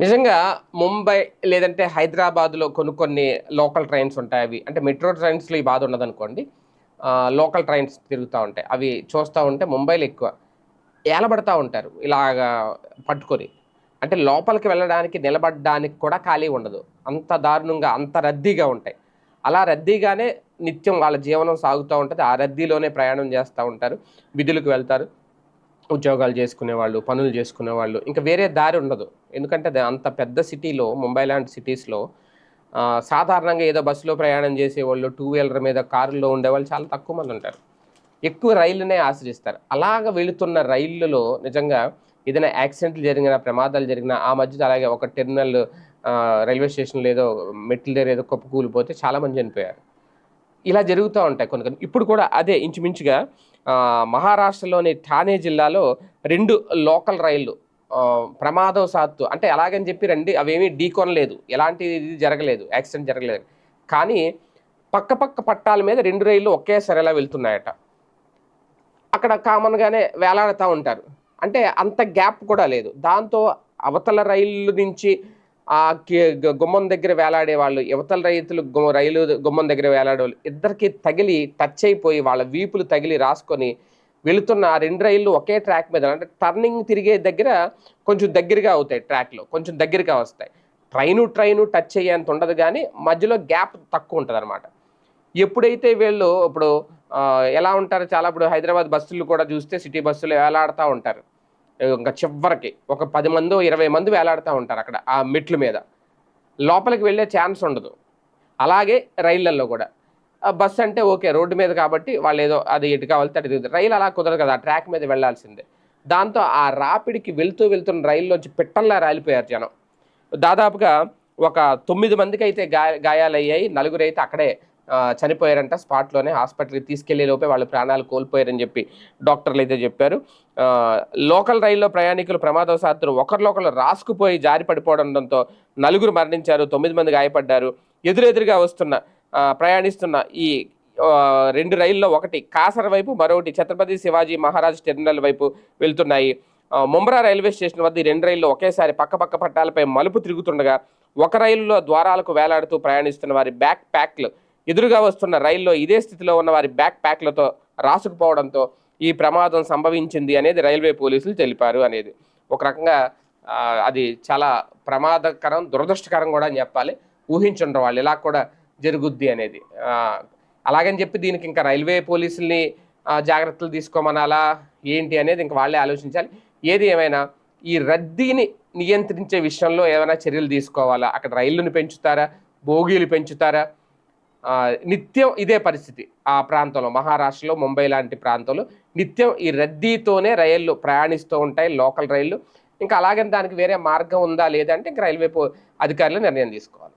నిజంగా ముంబై లేదంటే హైదరాబాద్లో కొన్ని కొన్ని లోకల్ ట్రైన్స్ ఉంటాయి అవి. అంటే మెట్రో ట్రైన్స్లో ఈ బాధ ఉండదనుకోండి లోకల్ ట్రైన్స్ తిరుగుతూ ఉంటాయి. అవి చూస్తూ ఉంటే ముంబైలో ఎక్కువ ఏలబడతా ఉంటారు. ఇలాగా పట్టుకొని. అంటే లోపలికి వెళ్ళడానికి నిలబడడానికి కూడా ఖాళీ ఉండదు. అంత దారుణంగా అంత రద్దీగా ఉంటాయి. అలా రద్దీగానే నిత్యం వాళ్ళ జీవనం సాగుతూ ఉంటుంది. ఆ రద్దీలోనే ప్రయాణం చేస్తూ ఉంటారు. విధులకు వెళ్తారు. ఉద్యోగాలు చేసుకునే వాళ్ళు పనులు చేసుకునే వాళ్ళు ఇంకా వేరే దారి ఉండదు. ఎందుకంటే అది అంత పెద్ద సిటీలో ముంబై లాంటి సిటీస్లో సాధారణంగా ఏదో బస్సులో ప్రయాణం చేసేవాళ్ళు టూ వీలర్ మీద కారులో ఉండేవాళ్ళు చాలా తక్కువ మంది ఉంటారు. ఎక్కువ రైళ్ళనే ఆశ్రయిస్తారు. అలాగ వెళుతున్న రైళ్ళలో నిజంగా ఏదైనా యాక్సిడెంట్లు జరిగినా ప్రమాదాలు జరిగినా ఆ మధ్య అలాగే ఒక టెర్మినల్ రైల్వే స్టేషన్లో ఏదో మెట్ల దగ్గర ఏదో కుప్ప కూలిపోతే చాలామంది చనిపోయారు. ఇలా జరుగుతూ ఉంటాయి కొన్ని కొన్ని. ఇప్పుడు కూడా అదే ఇంచుమించుగా మహారాష్ట్రలోని ఠానే జిల్లాలో రెండు లోకల్ రైళ్ళు ప్రమాదవశాత్తు అంటే అలాగని చెప్పి రండి అవేమీ ఢీకొనలేదు. ఎలాంటి ఇది జరగలేదు యాక్సిడెంట్ జరగలేదు. కానీ పక్క పక్క పట్టాల మీద రెండు రైళ్ళు ఒకేసారి ఇలా వెళ్తున్నాయట. అక్కడ కామన్గానే వేలాడుతూ ఉంటారు. అంటే అంత గ్యాప్ కూడా లేదు. దాంతో అవతల రైలు నుంచి ఆ గుమ్మం దగ్గర వేలాడే వాళ్ళు యువతల రైతులు రైలు గుమ్మం దగ్గర వేలాడే వాళ్ళు ఇద్దరికి తగిలి టచ్ అయిపోయి వాళ్ళ వీపులు తగిలి రాసుకొని వెళుతున్న ఆ రెండు రైళ్ళు ఒకే ట్రాక్ మీద అంటే టర్నింగ్ తిరిగే దగ్గర కొంచెం దగ్గరగా అవుతాయి ట్రాక్లో కొంచెం దగ్గరగా వస్తాయి. ట్రైను ట్రైను టచ్ అయ్యేంత ఉండదు కానీ మధ్యలో గ్యాప్ తక్కువ ఉంటుంది అనమాట ఎప్పుడైతే వీళ్ళు ఇప్పుడు ఎలా ఉంటారు చాలా ఇప్పుడు హైదరాబాద్ బస్సులు కూడా చూస్తే సిటీ బస్సులు వేలాడుతూ ఉంటారు. ఇంకా చివరికి ఒక పది మంది ఇరవై మంది వేలాడుతూ ఉంటారు అక్కడ ఆ మెట్ల మీద. లోపలికి వెళ్ళే ఛాన్స్ ఉండదు. అలాగే రైళ్ళల్లో కూడా. బస్సు అంటే ఓకే రోడ్డు మీద కాబట్టి వాళ్ళు ఏదో అది ఎటు కావాలి అటు రైలు అలా కుదరదు కదా ఆ ట్రాక్ మీద వెళ్ళాల్సిందే దాంతో ఆ రాపిడికి వెళ్తూ వెళ్తున్న రైల్లోంచి పిట్టల్లా రాలిపోయారు జనం. దాదాపుగా ఒక తొమ్మిది మందికి అయితే గాయ గాయాలయ్యాయి. నలుగురు అయితే అక్కడే చనిపోయారంట. స్పాట్లోనే హాస్పిటల్కి తీసుకెళ్ళే లోపే వాళ్ళు ప్రాణాలు కోల్పోయారని చెప్పి డాక్టర్లు అయితే చెప్పారు. లోకల్ రైల్లో ప్రయాణికులు ప్రమాదవశాత్తు ఒకరిలోకరు రాసుకుపోయి జారి పడిపోవడంతో నలుగురు మరణించారు తొమ్మిది మంది గాయపడ్డారు. ఎదురెదురుగా వస్తున్న ప్రయాణిస్తున్న ఈ రెండు రైల్లో ఒకటి కాసర వైపు మరొకటి ఛత్రపతి శివాజీ మహారాజ్ టెర్మినల్ వైపు వెళ్తున్నాయి. ముంబ్రా రైల్వే స్టేషన్ వద్ద రెండు రైళ్ళు ఒకేసారి పక్కపక్క పట్టాలపై మలుపు తిరుగుతుండగా ఒక రైలులో ద్వారాలకు వేలాడుతూ ప్రయాణిస్తున్న వారి బ్యాక్ ప్యాక్లు ఎదురుగా వస్తున్న రైల్లో ఇదే స్థితిలో ఉన్న వారి బ్యాక్ ప్యాక్లతో రాసుకుపోవడంతో ఈ ప్రమాదం సంభవించింది అనేది రైల్వే పోలీసులు తెలిపారు అనేది. ఒక రకంగా అది చాలా ప్రమాదకరం దురదృష్టకరం కూడా అని చెప్పాలి. ఊహించుండ్రు వాళ్ళు ఇలా కూడా జరుగుద్ది అనేది. అలాగని చెప్పి దీనికి ఇంకా రైల్వే పోలీసుల్ని జాగ్రత్తలు తీసుకోమనాలా? ఏంటి అనేది ఇంకా వాళ్ళే ఆలోచించాలి. ఏది ఏమైనా ఈ రద్దీని నియంత్రించే విషయంలో ఏమైనా చర్యలు తీసుకోవాలా? అక్కడ రైళ్ళను పెంచుతారా? బోగీలు పెంచుతారా? నిత్యం ఇదే పరిస్థితి ఆ ప్రాంతంలో. మహారాష్ట్రలో ముంబై లాంటి ప్రాంతంలో నిత్యం ఈ రద్దీతోనే రైళ్ళు ప్రయాణిస్తూ ఉంటాయి లోకల్ రైళ్ళు. ఇంకా అలాగని దానికి వేరే మార్గం ఉందా లేదంటే ఇంకా రైల్వే పో- అధికారులు నిర్ణయం తీసుకోవాలి.